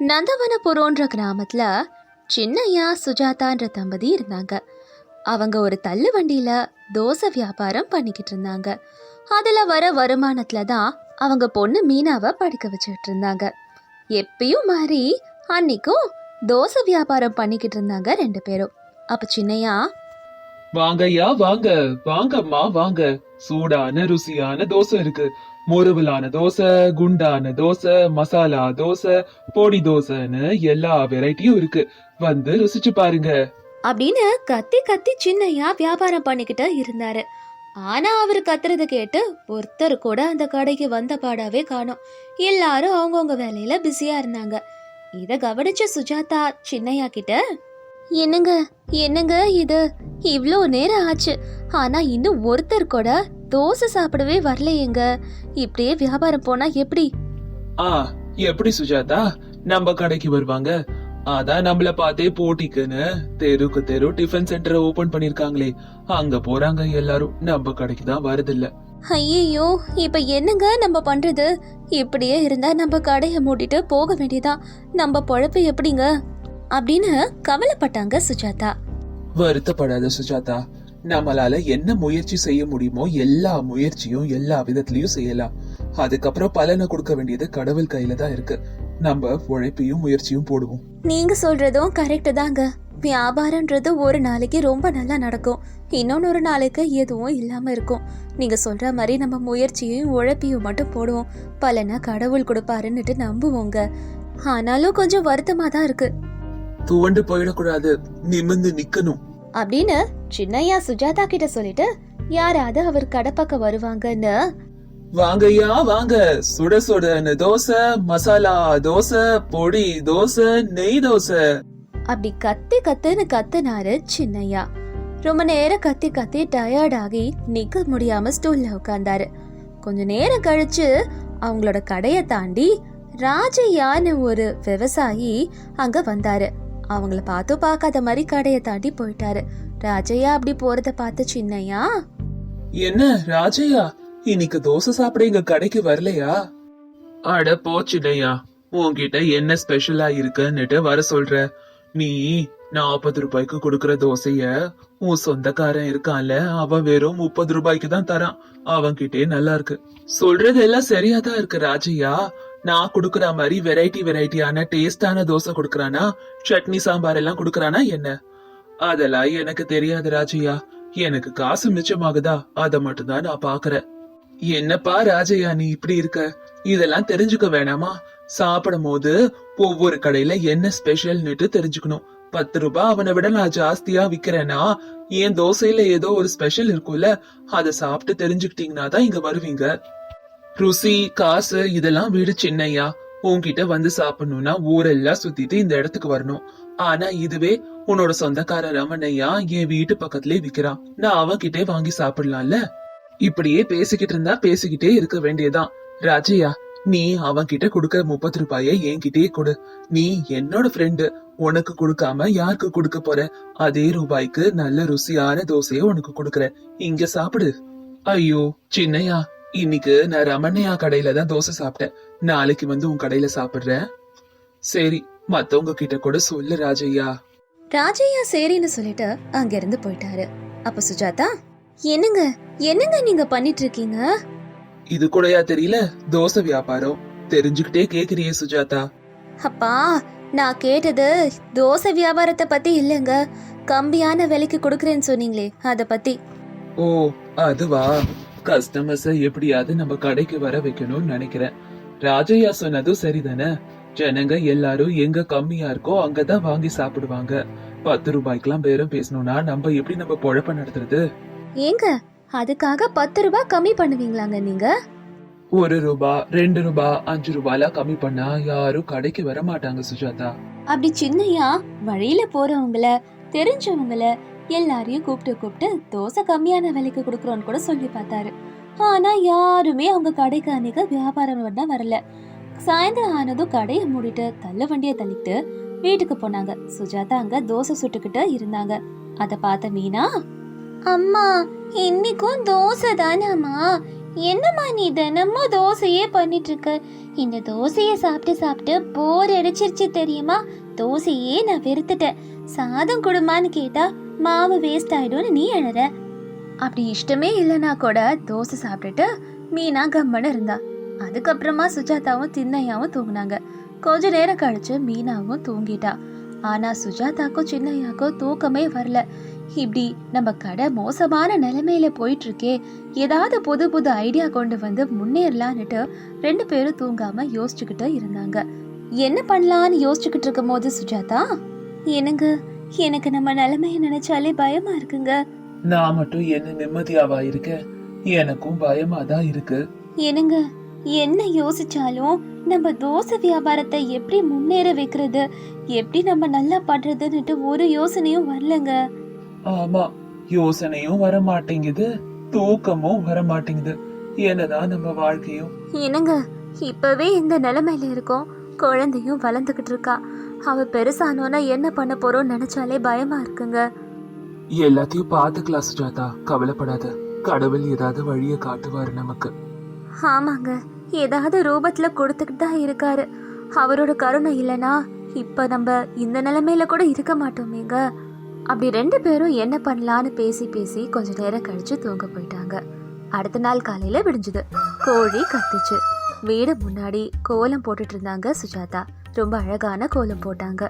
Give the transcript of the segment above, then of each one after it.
நந்தவனபுரோன்ற கிராமத்துல சின்னையா சுஜாதான்ற தம்பதி இருந்தாங்க. அவங்க ஒரு தள்ளு வண்டியில் தோசை வியாபாரம் பண்ணிக்கிட்டு இருந்தாங்க. அதுல வர வருமானத்துல தான் அவங்க பொண்ணு மீனாவை படிக்க வச்சுக்கிட்டு இருந்தாங்க. எப்பயும் மாதிரி அன்னைக்கும் தோசை வியாபாரம் பண்ணிக்கிட்டு இருந்தாங்க ரெண்டு பேரும். அப்ப சின்னையா வாங்கய்யா வாங்க. வாங்கம்மா வாங்க. சூடான ருசியான தோசை இருக்கு. முறுவலான தோசை குண்டான தோசை மசாலா தோசை பொடி தோசைன்னு எல்லா வெரைட்டியும் இருக்கு. வந்து ருசிச்சு பாருங்க. அப்படின்னு கத்தி கத்தி சின்னையா வியாபாரம் பண்ணிக்கிட்டு இருந்தாரு. ஆனா அவர் கத்துறத கேட்டு ஒருத்தர் கூட அந்த கடைக்கு வந்த பாடாவே காணும். எல்லாரும் அவங்கவுங்க வேலையில பிஸியா இருந்தாங்க. இத கவனிச்ச சுஜாதா சின்னையா கிட்ட என்னங்க என்னங்க இது? இவ்ளோ நேரம் ஆச்சு. ஆனா இன்னும் ஒருத்தர் கூட தோசை சாப்பிடவே வரலையேங்க. இப்படியே வியாபாரம் போனா எப்படி? ஆ எப்படி சுஜாதா? நம்ம கடைக்கு வருவாங்க. அதான் நம்மள பார்த்தே போட்டிக்குன்னு. தெருக்கு தெரு டிஃபன் சென்டரை ஓபன் பண்ணிருக்காங்களே. அங்க போறாங்க எல்லாரும். நம்ம கடைக்கு தான் வரதில்ல. ஐயோ இப்ப என்னங்க நம்ம பண்றது? இப்படியே இருந்தா நம்ம கடையை மூடிட்டு போக வேண்டியதா? நம்ம பொழப்பு எப்படிங்க? அப்படின்னு கவலைப்பட்டாங்க சுஜாதா. வருத்தப்படாத சுஜாதா நம்மளால என்ன முயற்சி செய்ய முடியுமோ எல்லா முயற்சியும் எல்லா விதத்திலயும் செய்யலாம். அதுக்கப்புறம் பலனை கொடுக்க வேண்டியது கடவுள் கையில தான் இருக்கு. நம்ம உழைப்பையும் முயற்சியும் போடுவோம். நீங்க சொல்றதும் கரெக்ட் தாங்க. வியாபாரம்ன்றது ஒரு நாளைக்கு ரொம்ப நல்லா நடக்கும். இன்னொன்னு ஒரு நாளைக்கு எதுவும் இல்லாம இருக்கும். நீங்க சொல்ற மாதிரி நம்ம முயற்சியையும் உழைப்பையும் மட்டும் போடுவோம். பலனை கடவுள் கொடுப்பாருன்னுட்டு நம்புவோங்க. ஆனாலும் கொஞ்சம் வருத்தமா தான் இருக்கு. துவண்டு போயிடக்கூடாது. நிமிர்ந்து நிக்கணும். அப்படின்னு சின்னையா சுஜாதா கிட்ட சொல்லிட்டு யாராவது அவர் கடை பக்கம் வருவாங்கன்னு? வாங்கய்யா வாங்க. சுட சுடன்னு தோசை மசாலா தோசை பொடி தோசை நெய் தோசை. அப்படி கத்தி கத்துன்னு கத்துனாரு சின்னையா. ரொம்ப நேரம் கத்தி கத்தி டயர்ட் ஆகி நிக்க முடியாம ஸ்டூல்ல உட்கார்ந்தாரு கொஞ்ச நேரம் கழிச்சு அவங்களோட கடையை தாண்டி ராஜையான்னு ஒரு விவசாயி அங்க வந்தாரு. அவங்கள பார்த்து பார்க்காத மாதிரி கடையை தாண்டி போயிட்டாரு. ராஜையா அப்படி போறத பார்த்து சின்னையா? என்ன ராஜையா? இன்னைக்கு தோசை சாப்பிட எங்க கடைக்கு வரலையா? அட போச்சுடையா உன்கிட்ட என்ன ஸ்பெஷலா இருக்குன்னுட்டு வர சொல்ற. நீ நாற்பது ரூபாய்க்கு கொடுக்கற தோசைய உன் சொந்தக்காரன் இருக்கான்ல அவன் வெறும் முப்பது ரூபாய்க்கு தான் தரான். அவன்கிட்டே நல்லா இருக்கு. சொல்றது எல்லாம் சரியாதான் இருக்கு ராஜையா. நான் குடுக்கற மாதிரி வெரைட்டி வெரைட்டியான டேஸ்டான தோசை கொடுக்கறானா? சட்னி சாம்பார் எல்லாம் கொடுக்கறானா என்ன? அதெல்லாம் எனக்கு தெரியாது ராஜையா. எனக்கு காசு மிச்சமாகுதா? அத மட்டும் தான் நான் பாக்குறேன் என்னப்பா ராஜையா நீ இப்படி இருக்க? இதெல்லாம் தெரிஞ்சுக்க வேணாமா? சாப்பிடும் போது ஒவ்வொரு கடையில என்ன ஸ்பெஷல்னுட்டு தெரிஞ்சுக்கணும். பத்து ரூபாய் அவனை விட நான் ஜாஸ்தியா விக்கிறேன்னா என் தோசையில ஏதோ ஒரு ஸ்பெஷல் இருக்கும்ல அத சாப்பிட்டு தெரிஞ்சுக்கிட்டீங்கன்னா தான் இங்க வருவீங்க. ருசி காசு இதெல்லாம் வீடு சின்னையா. உன்கிட்ட வந்து சாப்பிடணும்னா ஊரெல்லாம் சுத்திட்டு இந்த இடத்துக்கு வரணும். ஆனா இதுவே உன்னோட சொந்தக்கார ரமணையா என் வீட்டு பக்கத்துலயே விக்கிறான் நான் அவன்கிட்டே வாங்கி சாப்பிடலாம்ல? இப்படியே பேசிக்கிட்டு இருந்தா பேசிக்கிட்டே இருக்க வேண்டியதான் ராஜையா நீ அவன்கிட்ட கொடுக்கற முப்பது ரூபாய என்கிட்டயே கொடு. நீ என்னோட ஃப்ரெண்டு உனக்கு கொடுக்காம யாருக்கு கொடுக்க போற? அதே ரூபாய்க்கு நல்ல ருசியான தோசைய உனக்கு கொடுக்கற இங்க சாப்பிடு. ஐயோ சின்னையா இன்னைக்கு நான் ரமணையா கடையில தான் தோசை சாப்பிட்டேன். நாளைக்கு வந்து உன் கடையில சாப்பிடுறேன். சரி மத்தவங்க கிட்ட கூட சொல்லு ராஜையா ராஜையா சரின்னு சொல்லிட்டு அங்கிருந்து போயிட்டாரு. அப்ப சுஜாதா என்னங்க என்னங்க நீங்க பண்ணிட்டு இருக்கீங்க இது கூடயா தெரியல? தோசை வியாபாரம். தெரிஞ்சுக்கிட்டே கேக்குறியே சுஜாதா. அப்பா நான் கேட்டது தோசை வியாபாரத்தை பத்தி இல்லைங்க. கம்மியான விலைக்கு கொடுக்குறேன்னு சொன்னீங்களே அத பத்தி. ஓ அதுவா? கஸ்டமர்ஸ எப்படியாவது நம்ம கடைக்கு வர வைக்கணும்னு நினைக்கிறேன். ராஜையா சொன்னதும் சரிதானே? ஜனங்க எல்லாரும் எங்க கம்மியா இருக்கோ அங்கதான் வாங்கி சாப்பிடுவாங்க. பத்து ரூபாய்க்கெல்லாம் பேரம் பேசணும்னா நம்ம எப்படி நம்ம பொழப்ப நடத்துறது? ஏங்க அதுக்காக பத்து ரூபாய் கம்மி பண்ணுவீங்களாங்க நீங்க? ஒரு ரூபா ரெண்டு ரூபா அஞ்சு ரூபாய்லாம் கம்மி பண்ணா யாரும் கடைக்கு வர மாட்டாங்க சுஜாதா. அப்படி சின்னையா வழியில போறவங்கள தெரிஞ்சவங்கள எல்லாரையும் கூப்பிட்டு கூப்பிட்டு தோசை கம்மியான விலைக்கு கொடுக்குறோன்னு கூட சொல்லி பார்த்தாரு. ஆனா யாருமே அவங்க கடைக்கு அன்னைக்கு வியாபாரம் பண்ண வரல. சாயந்தரம் ஆனதும் கடையை மூடிட்டு தள்ளு வண்டியை தள்ளிட்டு வீட்டுக்கு போனாங்க. சுஜாதா அங்க தோசை சுட்டுக்கிட்டு இருந்தாங்க. அத பார்த்த மீனா அம்மா இன்னைக்கும் தோசை தானாமா என்னம்மா நீ தினமும் தோசையே பண்ணிட்டு இருக்க இந்த தோசையை சாப்பிட்டு சாப்பிட்டு போர் அடிச்சிருச்சு தெரியுமா? தோசையே நான் வெறுத்துட்டேன். சாதம் கொடுமான்னு கேட்டா மாவு வேஸ்ட் ஆயிடும்னு நீ எழுற அப்படி இஷ்டமே இல்லைனா கூட தோசை சாப்பிட்டுட்டு மீனா கம்மன்னு இருந்தா. அதுக்கப்புறமா சுஜாதாவும் திண்ணையாவும் தூங்குனாங்க. கொஞ்ச நேரம் கழிச்சு மீனாவும் தூங்கிட்டா. ஆனா சுஜாதாக்கும் சின்னையாக்கும் தூக்கமே வரல. இப்படி நம்ம கடை மோசமான நிலைமையில போயிட்டு இருக்கே ஏதாவது புது புது ஐடியா கொண்டு வந்து முன்னேறலான்னுட்டு ரெண்டு பேரும் தூங்காம யோசிச்சுக்கிட்டு இருந்தாங்க. என்ன பண்ணலான்னு யோசிச்சுக்கிட்டு இருக்கும் போது சுஜாதா? என்னங்க? எனக்கு நம்ம நிலைமைய நினைச்சாலே பயமா இருக்குங்க. நான் மட்டும் என்ன நிம்மதியாவா இருக்க? எனக்கும் பயமா தான் இருக்கு. என்னங்க என்ன யோசிச்சாலும் நம்ம தோசை வியாபாரத்தை எப்படி முன்னேற வைக்கிறது? எப்படி நம்ம நல்லா பண்றதுன்னுட்டு ஒரு யோசனையும் வரலங்க. ஆமா யோசனையும் வர மாட்டேங்குது தூக்கமும் வர மாட்டேங்குது என்னதான் நம்ம வாழ்க்கையும். என்னங்க இப்பவே இந்த நிலைமையில இருக்கோம். குழந்தையும் வளர்ந்துகிட்டு இருக்கா. அவ பெருசானோன்னா என்ன பண்ண போறோம்னு நினைச்சாலே பயமா இருக்குங்க. எல்லாத்தையும் பாத்துக்கலாம் சுஜாதா. கவலைப்படாத. கடவுள் ஏதாவது வழிய காட்டுவாரு நமக்கு. ஆமாங்க. ஏதாவது ரூபத்துல கொடுத்துக்கிட்டு தான் இருக்காரு. அவரோட கருணை இல்லனா இப்ப நம்ம இந்த நிலைமையில கூட இருக்க மாட்டோமேங்க. அப்படி ரெண்டு பேரும் என்ன பண்ணலான்னு பேசி பேசி கொஞ்ச நேரம் கழிச்சு தூங்க போயிட்டாங்க. அடுத்த நாள் காலையில விடிஞ்சுது. கோழி கத்துச்சு. வீடு முன்னாடி கோலம் போட்டுட்டு இருந்தாங்க சுஜாதா. ரொம்ப அழகான கோலம் போட்டாங்க.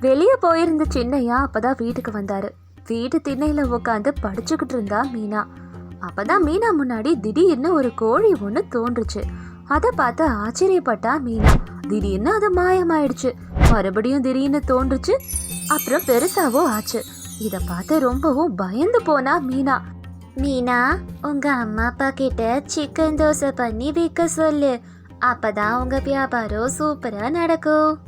வெளியே போயிருந்த சின்னையா அப்பதான் வீட்டுக்கு வந்தாரு. வீட்டு திண்ணையில உட்காந்து படிச்சுக்கிட்டு இருந்தா மீனா. அப்பதான் மீனா முன்னாடி திடீர்னு ஒரு கோழி ஒண்ணு தோன்றுச்சு. அதை பார்த்து ஆச்சரியப்பட்டா மீனா. திடீர்னு அது மாயமாயிடுச்சு. மறுபடியும் திடீர்னு தோன்றுச்சு. அப்புறம் பெருசாவோ ஆச்சு. இத பார்த்து ரொம்பவும் பயந்து போனா மீனா. மீனா உங்க அம்மா அப்பா கிட்ட சிக்கன் தோசை பண்ணி விற்க சொல்லு. அப்பதான் உங்க வியாபாரம் சூப்பரா நடக்கும்.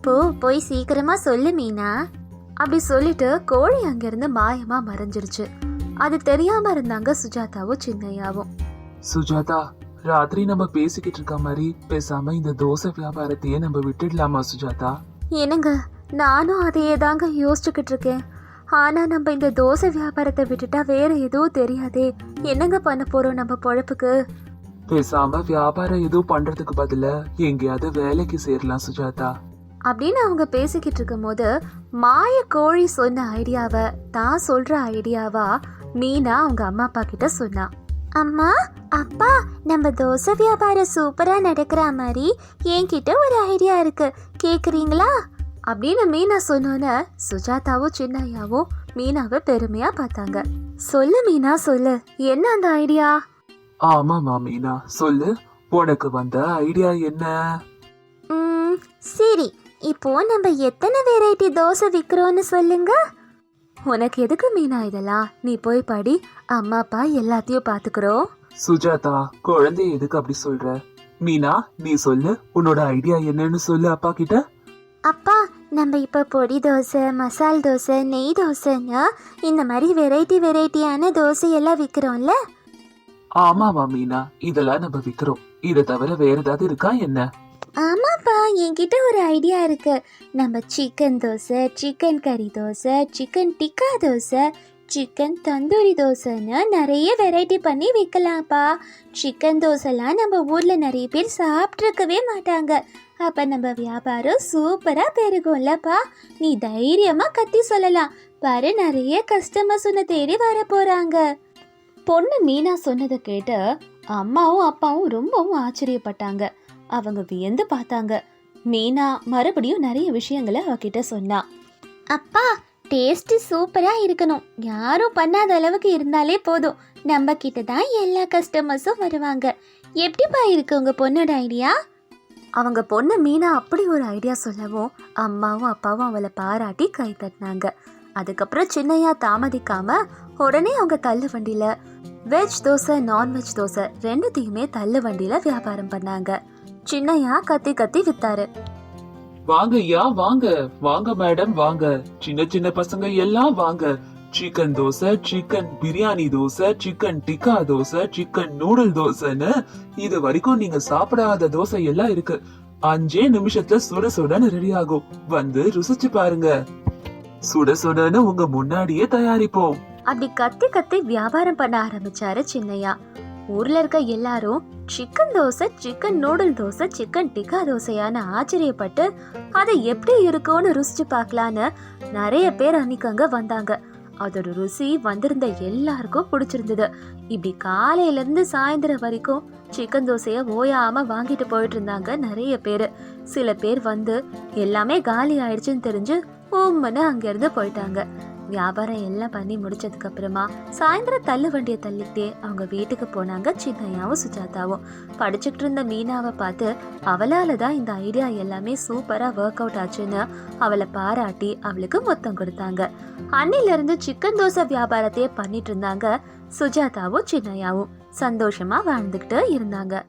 போ போய் சீக்கிரமா சொல்லு மீனா. அப்படி சொல்லிட்டு கோழி அங்கிருந்து மாயமா மறைஞ்சிருச்சு. அது தெரியாம இருந்தாங்க சுஜாதாவும் சின்னையாவும். சுஜாதா ராத்திரி நம்ம பேசிக்கிட்டு இருக்க மாதிரி பேசாம இந்த தோசை வியாபாரத்தையே நம்ம விட்டுடலாமா சுஜாதா? என்னங்க நானும் அதையே தாங்க யோசிச்சுக்கிட்டு இருக்கேன். ஆனா நம்ம இந்த தோசை வியாபாரத்தை விட்டுட்டா வேற எதுவும் தெரியாதே. என்னங்க பண்ண போறோம் நம்ம பொழப்புக்கு? பேசாம வியாபாரம் எதுவும் பண்றதுக்கு பதிலா எங்கேயாவது வேலைக்கு சேரலாம் சுஜாதா. அப்படின்னு அவங்க பேசிக்கிட்டு இருக்கும்போது மாய கோழி சொன்ன ஐடியாவை தான் சொல்ற ஐடியாவா மீனா அவங்க அம்மா அப்பா கிட்ட சொன்னா. அம்மா அப்பா நம்ம தோசை வியாபாரம் சூப்பரா நடக்கிற மாதிரி என்கிட்ட ஒரு ஐடியா இருக்கு. கேக்குறீங்களா? அப்படின்னு மீனா சொன்னோன்னே சுஜாதாவும் சின்னையாவும் மீனாவை பெருமையா பார்த்தாங்க. சொல்லு மீனா சொல்லு. என்ன அந்த ஐடியா? ஆமாமா மீனா சொல்லு. உனக்கு வந்த ஐடியா என்ன? ம், சரி. இப்போ நம்ம எத்தனை வெரைட்டி தோசை விற்கிறோன்னு சொல்லுங்க? உனக்கு எதுக்கு மீனா இதெல்லாம்? நீ போய் படி. அம்மா அப்பா எல்லாத்தையும் பாத்துக்கிறோம் சுஜாதா குழந்தை எதுக்கு அப்படி சொல்ற? மீனா நீ சொல்லு. உன்னோட ஐடியா என்னன்னு சொல்லு அப்பா கிட்ட. அப்பா நம்ம இப்போ பொடி தோசை மசால் தோசை நெய் தோசைன்னு இந்த மாதிரி வெரைட்டி வெரைட்டியான தோசை எல்லாம் விற்கிறோம்ல ஆமாவா மீனா இதெல்லாம் நம்ம விக்கிறோம். இதை தவிர வேற ஏதாவது இருக்கா என்ன? ஆமாப்பா என்கிட்ட ஒரு ஐடியா இருக்கு. நம்ம chicken dosa chicken curry dosa chicken tikka dosa chicken tandoori தோசைன்னு நிறைய வெரைட்டி பண்ணி விற்கலாம்ப்பா சிக்கன் தோசைலாம் நம்ம ஊரில் நிறைய பேர் சாப்பிட்ருக்கவே மாட்டாங்க. அப்போ நம்ம வியாபாரம் சூப்பராக பெருகும்லப்பா. நீ தைரியமாக கத்தி சொல்லலாம். பாரு நிறைய கஸ்டமர்ஸ் உன்னை தேடி வர போகிறாங்க பொண்ணு மீனா சொன்னதை கேட்டு அம்மாவும் அப்பாவும் ரொம்பவும் ஆச்சரியப்பட்டாங்க. அவங்க வியந்து பார்த்தாங்க. மீனா மறுபடியும் நிறைய விஷயங்களை அவகிட்ட சொன்னா. அப்பா டேஸ்ட் சூப்பரா இருக்கணும். யாரும் பண்ணாத அளவுக்கு இருந்தாலே போதும். நம்ம கிட்ட தான் எல்லா கஸ்டமர்ஸும் வருவாங்க. எப்படிப்பா இருக்கு உங்க பொண்ணோட ஐடியா அவங்க பொண்ணு மீனா அப்படி ஒரு ஐடியா சொல்லவும் அம்மாவும் அப்பாவும் அவளை பாராட்டி கை தட்டினாங்க. அதுக்கப்புறம் சின்னையா தாமதிக்காம உடனே அவங்க தள்ளு வண்டியில வெஜ் தோசை நான்வெஜ் தோசை ரெண்டுத்தையுமே தள்ளு வண்டியில வியாபாரம் பண்ணாங்க. சின்னையா கத்தி கத்தி வித்தாரு. வாங்க ஐயா வாங்க. வாங்க மேடம் வாங்க. சின்ன சின்ன பசங்க எல்லாம் வாங்க. Chicken dosa chicken biryani dosa chicken tikka dosa chicken noodle தோசைன்னு இது வரைக்கும் நீங்க சாப்பிடாத தோசை எல்லாம் இருக்கு. அஞ்சே நிமிஷத்துல சுட சுடன்னு ரெடி ஆகும். வந்து ருசிச்சு பாருங்க. சுட சுடன்னு உங்க முன்னாடியே தயாரிப்போம். அப்படி கத்தி கத்தி வியாபாரம் பண்ண ஆரம்பிச்சாரு சின்னையா. ஊர்ல இருக்க எல்லாரும் chicken dosa chicken noodle dosa chicken tikka தோசையான ஆச்சரியப்பட்டு அதை எப்படி இருக்கும்னு ருசிச்சு பார்க்கலான்னு நிறைய பேர் அன்னைக்கு அங்க வந்தாங்க. அதோட ருசி வந்திருந்த எல்லாருக்கும் பிடிச்சிருந்தது. இப்படி காலையில இருந்து சாயந்தரம் வரைக்கும் சிக்கன் தோசைய ஓயாம வாங்கிட்டு போயிட்டு இருந்தாங்க நிறைய பேர். சில பேர் வந்து எல்லாமே காலி ஆயிடுச்சுன்னு தெரிஞ்சு உம்மனு அங்கிருந்து போயிட்டாங்க. வியாபாரம் எல்லாம் பண்ணி முடிச்சதுக்கு அப்புறமா சாயந்தரம் தள்ளு வண்டியை தள்ளிக்கிட்டே அவங்க வீட்டுக்கு போனாங்க சின்னையாவும் சுஜாதாவும். படிச்சுக்கிட்டு இருந்த மீனாவை பார்த்து அவளால தான் இந்த ஐடியா எல்லாமே சூப்பரா ஒர்க் அவுட் ஆச்சுன்னு அவளை பாராட்டி அவளுக்கு மொத்தம் கொடுத்தாங்க. அன்னில இருந்து சிக்கன் தோசை வியாபாரத்தையே பண்ணிட்டு இருந்தாங்க சுஜாதாவும் சின்னையாவும். சந்தோஷமா வாழ்ந்துகிட்டு இருந்தாங்க.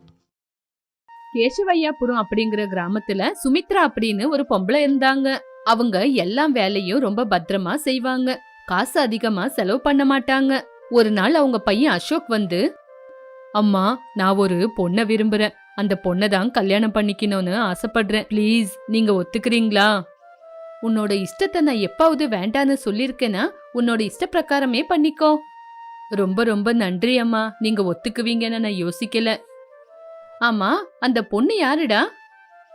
கேசவையாபுரம் அப்படிங்கிற கிராமத்துல சுமித்ரா அப்படின்னு ஒரு பொம்பளை இருந்தாங்க. அவங்க எல்லா வேலையும் ரொம்ப பத்திரமா செய்வாங்க. காசு அதிகமா செலவு பண்ண மாட்டாங்க. ஒரு நாள் அவங்க பையன் அசோக் வந்து அம்மா நான் ஒரு பொண்ணை விரும்புறேன். அந்த பொண்ணை தான் கல்யாணம் பண்ணிக்கணும்னு ஆசைப்படுறேன். ப்ளீஸ் நீங்க ஒத்துக்கிறீங்களா? உன்னோட இஷ்டத்தை நான் எப்பாவது வேண்டான்னு சொல்லியிருக்கேன்னா உன்னோட இஷ்ட பிரகாரமே பண்ணிக்கோ. ரொம்ப ரொம்ப நன்றி அம்மா. நீங்க ஒத்துக்குவீங்கன்னு நான் யோசிக்கல. ஆமா அந்த பொண்ணு யாருடா?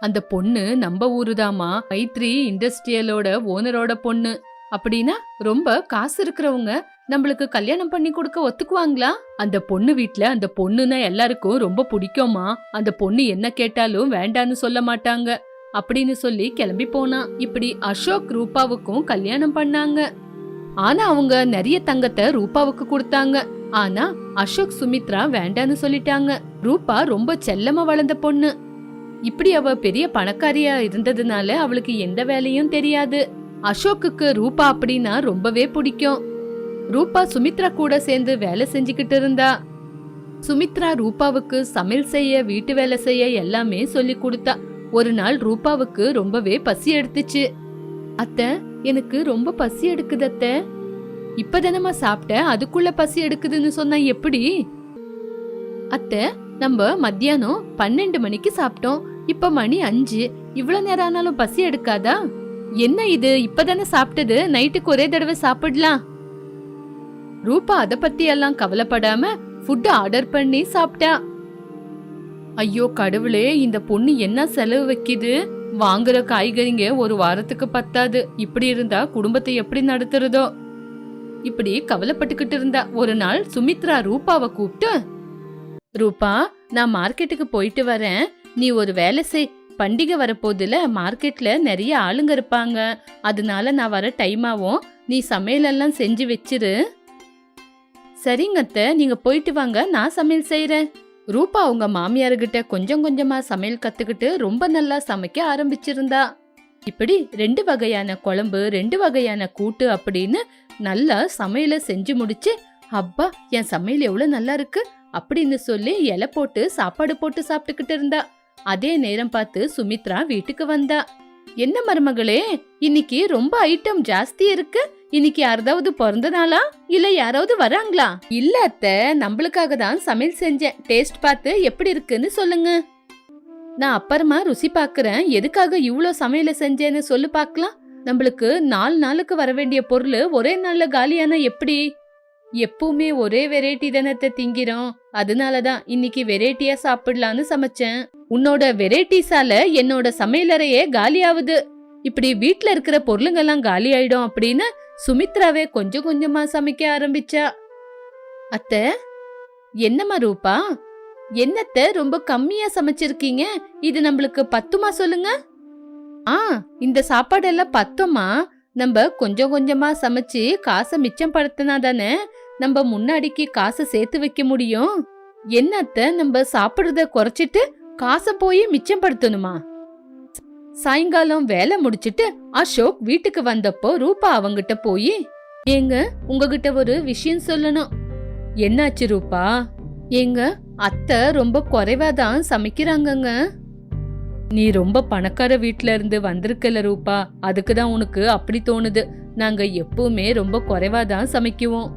அந்த பொண்ணு நம்ம ஊருதாமா மைத்ரி இண்டஸ்ட்ரியலோட ஓனரோட பொண்ணு. அப்படின்னா ரொம்ப காசு இருக்கிறவங்க நம்மளுக்கு கல்யாணம் பண்ணி கொடுக்க ஒத்துக்குவாங்களா? அந்த பொண்ணு வீட்ல அந்த பொண்ணுன்னா எல்லாருக்கும் ரொம்ப பிடிக்குமா அந்த பொண்ணு என்ன கேட்டாலும் வேண்டான்னு சொல்ல மாட்டாங்க. அப்படின்னு சொல்லி கிளம்பி போனா. இப்படி அசோக் ரூபாவுக்கும் கல்யாணம் பண்ணாங்க. ஆனா அவங்க நிறைய தங்கத்தை ரூபாவுக்கு கொடுத்தாங்க. ஆனா அசோக் சுமித்ரா வேண்டான்னு சொல்லிட்டாங்க. ரூபா ரொம்ப செல்லமா வளர்ந்த பொண்ணு. இப்படி அவ பெரிய பணக்காரியா இருந்ததுனால அவளுக்கு எந்த வேலையும் தெரியாது. அசோக்குக்கு ரூபா அப்படின்னா ரொம்பவே பிடிக்கும். ரூபா சுமித்ரா கூட சேர்ந்து வேலை செஞ்சுக்கிட்டு இருந்தா. சுமித்ரா ரூபாவுக்கு சமையல் செய்ய வீட்டு வேலை செய்ய எல்லாமே சொல்லி கொடுத்தா. ஒரு நாள் ரூபாவுக்கு ரொம்பவே பசி எடுத்துச்சு. அத்தை எனக்கு ரொம்ப பசி எடுக்குது அத்தை. இப்பதானமா சாப்பிட்ட அதுக்குள்ள பசி எடுக்குதுன்னு சொன்னா எப்படி? அத்தை நம்ம மத்தியானம் பன்னெண்டு மணிக்கு சாப்பிட்டோம். இப்ப மணி அஞ்சு. இவ்வளவு நேரம் ஆனாலும் பசி எடுக்காதா? என்ன இது? இப்பதானே சாப்பிட்டது. நைட்டுக்கு ஒரே தடவை சாப்பிடலாம். ரூபா அத பத்தி எல்லாம் கவலைப்படாம ஃபுட் ஆர்டர் பண்ணி சாப்பிட்டா. ஐயோ கடவுளே இந்த பொண்ணு என்ன செலவு வைக்குது? வாங்குற காய்கறிங்க ஒரு வாரத்துக்கு பத்தாது. இப்படி இருந்தா குடும்பத்தை எப்படி நடத்துறதோ? இப்படி கவலைப்பட்டுக்கிட்டு இருந்தா. ஒரு நாள் சுமித்ரா ரூபாவை கூப்பிட்டு ரூபா நான் மார்க்கெட்டுக்கு போயிட்டு வரேன். நீ ஒரு வேலை செய். பண்டிகை வரப்போதில் மார்க்கெட்டில் நிறைய ஆளுங்க இருப்பாங்க. அதனால நான் வர டைம் ஆகும் நீ சமையலெல்லாம் செஞ்சு வச்சிரு. சரிங்க அத்தை நீங்கள் போயிட்டு வாங்க நான் சமையல் செய்கிறேன் ரூபா அவங்க மாமியார்கிட்ட கொஞ்சம் கொஞ்சமாக சமையல் கற்றுக்கிட்டு ரொம்ப நல்லா சமைக்க ஆரம்பிச்சிருந்தா. இப்படி ரெண்டு வகையான குழம்பு ரெண்டு வகையான கூட்டு அப்படின்னு நல்லா சமையலை செஞ்சு முடிச்சு அப்பா என் சமையல் எவ்வளோ நல்லா இருக்கு? அப்படின்னு சொல்லி இலை போட்டு சாப்பாடு போட்டு சாப்பிட்டுக்கிட்டு இருந்தா. அதே நேரம் பார்த்து சுமித்ரா வீட்டுக்கு வந்தா. என்ன மருமகளே இன்னைக்கு ரொம்ப ஐட்டம் ஜாஸ்தி இருக்கு. இன்னைக்கு யாராவது பிறந்த நாளா இல்ல யாராவது வராங்களா? இல்ல அத்த நம்மளுக்காக தான் சமையல் செஞ்சேன். டேஸ்ட் பார்த்து எப்படி இருக்குன்னு சொல்லுங்க. நான் அப்புறமா ருசி பாக்குறேன் எதுக்காக இவ்ளோ சமையல செஞ்சேன்னு சொல்லு பார்க்கலாம். நம்மளுக்கு நாலு நாளுக்கு வர வேண்டிய பொருள் ஒரே நாள்ல காலியானா எப்படி? எப்பவுமே ஒரே வெரைட்டி தானத்தை திங்கிறோம். அதனால தான் இன்னைக்கு வெரைட்டியா சாப்பிடலான்னு சமைச்சேன். உன்னோட வெரைட்டிஸால என்னோட சமையலறையே காலியாவுது. இப்படி வீட்ல இருக்கிற பொருளுங்கெல்லாம் காலி ஆயிடும் அப்படின்னு சுமித்ராவே கொஞ்சம் கொஞ்சமா சமைக்க ஆரம்பிச்சா. அத்தை என்னம்மா ரூபா? என்னத்த ரொம்ப கம்மியா சமைச்சிருக்கீங்க? இது நம்மளுக்கு பத்துமா சொல்லுங்க? ஆ இந்த சாப்பாடெல்லாம் பத்துமா நம்ம கொஞ்சம் கொஞ்சமா சமைச்சு காசை மிச்சம் படுத்தினா தானே நம்ம முன்னாடிக்கு காசை சேர்த்து வைக்க முடியும்? என்னத்த நம்ம சாப்பிடுறத குறைச்சிட்டு காசை போய் மிச்சம் படுத்தணுமா சாயங்காலம் வேலை முடிச்சிட்டு அசோக் வீட்டுக்கு வந்தப்போ ரூபா அவங்கிட்ட போய் ஏங்க உங்ககிட்ட ஒரு விஷயம் சொல்லணும். என்னாச்சு ரூபா? ஏங்க அத்தை ரொம்ப குறைவா தான் சமைக்கிறாங்கங்க. நீ ரொம்ப பணக்கார வீட்ல இருந்து வந்திருக்கல ரூபா. அதுக்கு தான் உனக்கு அப்படி தோணுது. நாங்க எப்பவுமே ரொம்ப குறைவா தான் சமைக்குவோம்.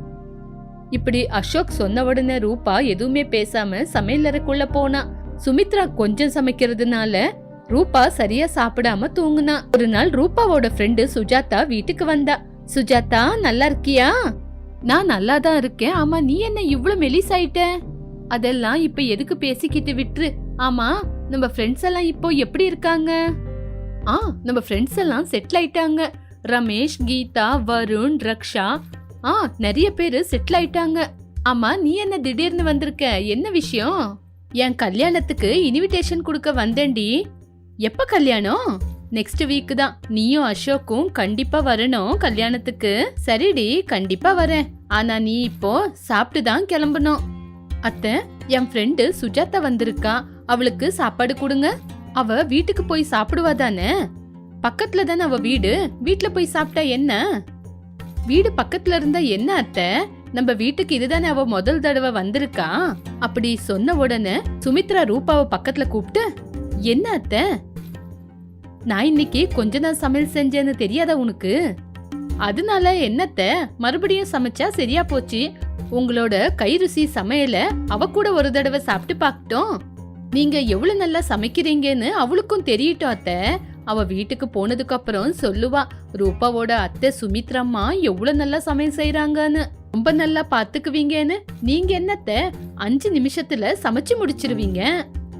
இப்படி அசோக் சொன்ன உடனே ரூபா எதுவுமே பேசாம சமையலறைக்குள்ள போனா. சுமித்ரா கொஞ்சம் சமைக்கிறதுனால ரூபா சரியா சாப்பிடாம தூங்குனா. ஒரு நாள் ரூபாவோட ஃப்ரெண்டு சுஜாதா வீட்டுக்கு வந்தா. சுஜாதா நல்லா இருக்கியா? நான் நல்லா தான் இருக்கேன். ஆமா நீ என்ன இவ்ளோ மெலிசாயிட்ட? அதெல்லாம் இப்ப எதுக்கு பேசிக்கிட்டு விட்டுரு. ஆமா நம்ம ஃப்ரெண்ட்ஸ் எல்லாம் இப்போ எப்படி இருக்காங்க? ஆ நம்ம ஃப்ரெண்ட்ஸ் எல்லாம் செட்டில் ஆயிட்டாங்க. ரமேஷ் கீதா வருண் ரக்ஷா ஆ நிறைய பேர் செட்டில் ஆயிட்டாங்க. ஆமா நீ என்ன திடீர்னு வந்திருக்க? என்ன விஷயம்? என் கல்யாணத்துக்கு இன்விடேஷன் கொடுக்க வந்தேன்டி. எப்ப கல்யாணம்? நெக்ஸ்ட் வீக் தான். நீயும் அசோக்கும் கண்டிப்பா வரணும் கல்யாணத்துக்கு. சரிடி கண்டிப்பா வரேன். ஆனா நீ இப்போ சாப்பிட்டு தான் கிளம்பணும். அத்தை என் ஃப்ரெண்டு சுஜாதா வந்திருக்கா. அவளுக்கு சாப்பாடு கொடுங்க. அவ வீட்டுக்கு போய் சாப்பிடுவா தானே? பக்கத்துல தானே அவ வீடு. வீட்டுல போய் சாப்பிட்டா என்ன? வீடு பக்கத்துல இருந்தா என்ன அத்தை? நம்ம வீட்டுக்கு இதுதானே அவ முதல் தடவை வந்திருக்கா? அப்படி சொன்ன உடனே சுமித்ரா ரூபாவை பக்கத்துல கூப்பிட்டு என்ன அத்தை? நான் இன்னைக்கு கொஞ்ச நாள் சமையல் செஞ்சேன்னு தெரியாதா உனக்கு? அதனால என்னத்த மறுபடியும் சமைச்சா சரியா போச்சு? உங்களோட கை ருசி சமையல அவ கூட ஒரு தடவை சாப்பிட்டு பார்க்கட்டும். நீங்க எவ்வளவு நல்லா சமைக்கிறீங்கன்னு அவளுக்கும் தெரியட்டும் அத்தை. அவ வீட்டுக்கு போனதுக்கு அப்புறம் சொல்லுவா ரூபாவோட அத்தை சுமித்ரம்மா எவ்வளவு நல்லா சமையல் செய்யறாங்கன்னு ரொம்ப நல்லா பாத்துக்குவீங்கன்னு. நீங்க என்னத்த அஞ்சு நிமிஷத்துல சமைச்சு முடிச்சிருவீங்க.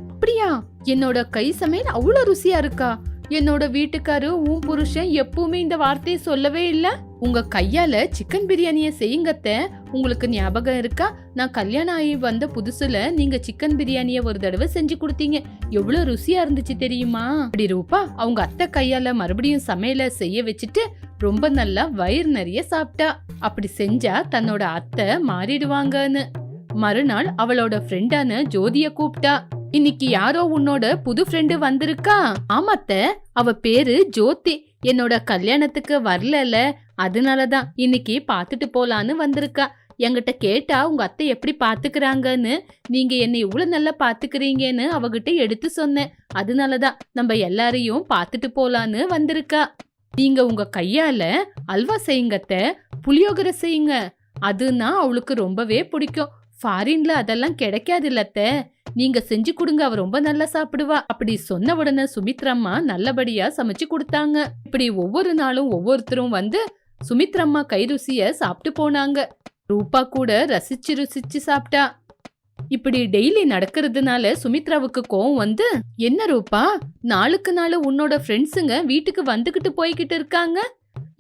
அப்படியா? என்னோட கை சமையல் அவ்வளோ ருசியா இருக்கா? என்னோட வீட்டுக்காரு உன் புருஷன் எப்பவுமே இந்த வார்த்தையை சொல்லவே இல்லை. உங்க கையால சிக்கன் பிரியாணியை செய்யுங்கத்த. உங்களுக்கு ஞாபகம் இருக்கா? நான் கல்யாணம் ஆகி வந்த புதுசுல நீங்க சிக்கன் பிரியாணியை ஒரு தடவை செஞ்சு கொடுத்தீங்க. எவ்வளவு ருசியா இருந்துச்சு தெரியுமா? அப்படி ரூபா அவங்க அத்தை கையால மறுபடியும் சமையல செய்ய வச்சுட்டு ரொம்ப நல்லா வயிறு நிறைய சாப்பிட்டா. அப்படி செஞ்சா தன்னோட அத்தை மாறிடுவாங்கன்னு. மறுநாள் அவளோட ஃப்ரெண்டான ஜோதிய கூப்பிட்டா. இன்னைக்கு யாரோ உன்னோட புது ஃப்ரெண்டு வந்திருக்கா? ஆமாத்த அவ பேரு ஜோதி. என்னோட கல்யாணத்துக்கு வரலல அதனால தான் இன்னைக்கு பார்த்துட்டு போலான்னு வந்திருக்கா. என்கிட்ட கேட்டா உங்க அத்தை எப்படி பாத்துக்கிறாங்கன்னு நீங்க என்னை இவ்வளவு நல்லா பாத்துக்கிறீங்கன்னு அவகிட்ட எடுத்து சொன்னேன். அதனாலதான் நம்ம எல்லாரையும் பாத்துட்டு போலான்னு வந்திருக்கா. நீங்க உங்க கையால அல்வா செய்யுங்கத்த புளியோகரை செய்யுங்க. அதுனா அவளுக்கு ரொம்பவே பிடிக்கும். ஃபாரின்ல அதெல்லாம் கிடைக்காது இல்லத்த நீங்க செஞ்சு கொடுங்க அவ ரொம்ப நல்லா சாப்பிடுவா. அப்படி சொன்ன உடனே சுமித்ரம்மா நல்லபடியா சமைச்சு கொடுத்தாங்க. இப்படி ஒவ்வொரு நாளும் ஒவ்வொருத்தரும் வந்து சுமித்ரம்மா கை ருசிய சாப்பிட்டு போனாங்க. ரூபா கூட ரசிச்சு ருசிச்சு சாப்பிட்டா. இப்படி டெய்லி நடக்கிறதுனால சுமித்ராவுக்கு கோவம் வந்து என்ன ரூபா நாளுக்கு நாள் உன்னோட ஃப்ரெண்ட்ஸுங்க வீட்டுக்கு வந்துகிட்டு போய்கிட்டு இருக்காங்க.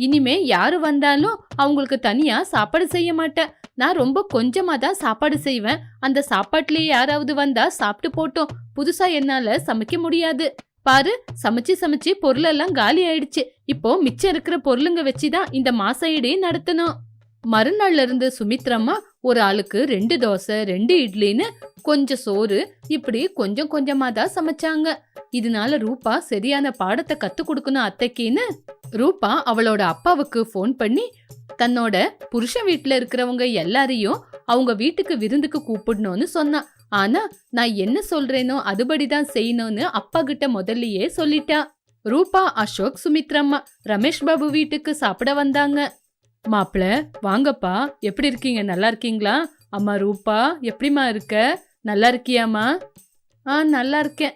இனிமே யாரு வந்தாலும் அவங்களுக்கு தனியா சாப்பாடு செய்ய மாட்டேன். நான் ரொம்ப கொஞ்சமாக தான் சாப்பாடு செய்வேன். அந்த சாப்பாட்டுலயே யாராவது வந்தா சாப்பிட்டு போட்டோம். புதுசா என்னால சமைக்க முடியாது. பாரு சமைச்சு சமைச்சு பொருளெல்லாம் காலி ஆயிடுச்சு. இப்போ மிச்சம் இருக்கிற பொருளுங்க வச்சுதான் இந்த மாச இடையே நடத்தணும். மறுநாள்ல இருந்து சுமித்ரம்மா ஒரு ஆளுக்கு ரெண்டு தோசை ரெண்டு இட்லின்னு கொஞ்சம் சோறு இப்படி கொஞ்சம் கொஞ்சமா தான் சமைச்சாங்க. இதனால ரூபா சரியான பாடத்தை கத்து கொடுக்கணும் அத்தைக்கின்னு ரூபா அவளோட அப்பாவுக்கு ஃபோன் பண்ணி தன்னோட புருஷன் வீட்டுல இருக்கிறவங்க எல்லாரையும் அவங்க வீட்டுக்கு விருந்துக்கு கூப்பிடணும்னு சொன்னா. ஆனா நான் என்ன சொல்றேனோ அதுபடிதான் செய்யணும்னு அப்பா கிட்ட முதல்லயே சொல்லிட்டா. ரூபா அசோக் சுமித்ரம்மா ரமேஷ் பாபு வீட்டுக்கு சாப்பிட வந்தாங்க. மாப்பிள வாங்கப்பா. எப்படி இருக்கீங்க? நல்லா இருக்கீங்களா? அம்மா ரூபா எப்படிம்மா இருக்க? நல்லா இருக்கியாம்மா? ஆ நல்லா இருக்கேன்.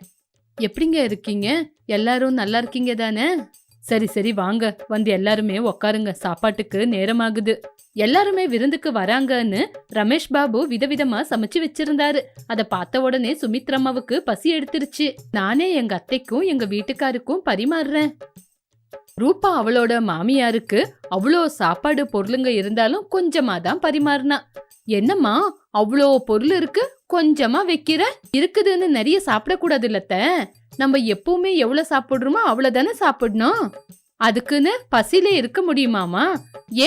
எப்படிங்க இருக்கீங்க? எல்லாரும் நல்லா இருக்கீங்க தானே? சரி சரி வாங்க. வந்து எல்லாருமே உக்காருங்க. சாப்பாட்டுக்கு நேரமாகுது. எல்லாருமே விருந்துக்கு வராங்கன்னு ரமேஷ் பாபு விதவிதமா சமைச்சு வச்சிருந்தாரு. அத பார்த்த உடனே சுமித்ரம்மாவுக்கு பசி எடுத்துருச்சு. நானே எங்க அத்தைக்கும் எங்க வீட்டுக்காருக்கும் பரிமாறுறேன். ரூபா அவளோட மாமியாருக்கு அவ்வளோ சாப்பாடு பொருளுங்க இருந்தாலும் கொஞ்சமா தான் பரிமாறினா. என்னம்மா அவ்வளோ பொருள் இருக்கு கொஞ்சமா வைக்கிற? இருக்குதுன்னு நிறைய சாப்பிடக்கூடாது இல்லத்த நம்ம எப்பவுமே எவ்வளவு சாப்பிடுறோமோ அவ்வளவுதானே சாப்பிடணும். அதுக்குன்னு பசியில இருக்க முடியுமாமா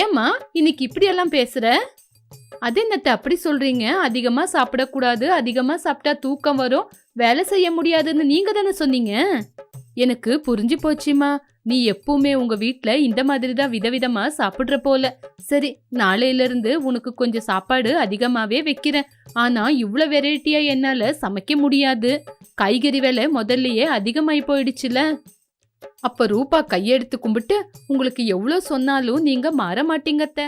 ஏமா இன்னைக்கு இப்படி எல்லாம் பேசுற? அது என்னத்த அப்படி சொல்றீங்க? அதிகமா சாப்பிடக்கூடாது அதிகமா சாப்பிட்டா தூக்கம் வரும் வேலை செய்ய முடியாதுன்னு நீங்க தானே சொன்னீங்க? எனக்கு புரிஞ்சு போச்சுமா. நீ எப்பவுமே உங்க வீட்ல இந்த மாதிரி தான் விதவிதமா சாப்பிடுற போல. சரி நாளையில இருந்து உனக்கு கொஞ்சம் சாப்பாடு அதிகமாவே வைக்கிறேன். ஆனா இவ்வளவு வெரைட்டியா என்னால சமைக்க முடியாது. காய்கறி விலை முதல்லயே அதிகமாயி போயிடுச்சுல. அப்ப ரூபா கையெடுத்து கும்பிட்டு உங்களுக்கு எவ்வளவு சொன்னாலும் நீங்க மாற மாட்டீங்கத்த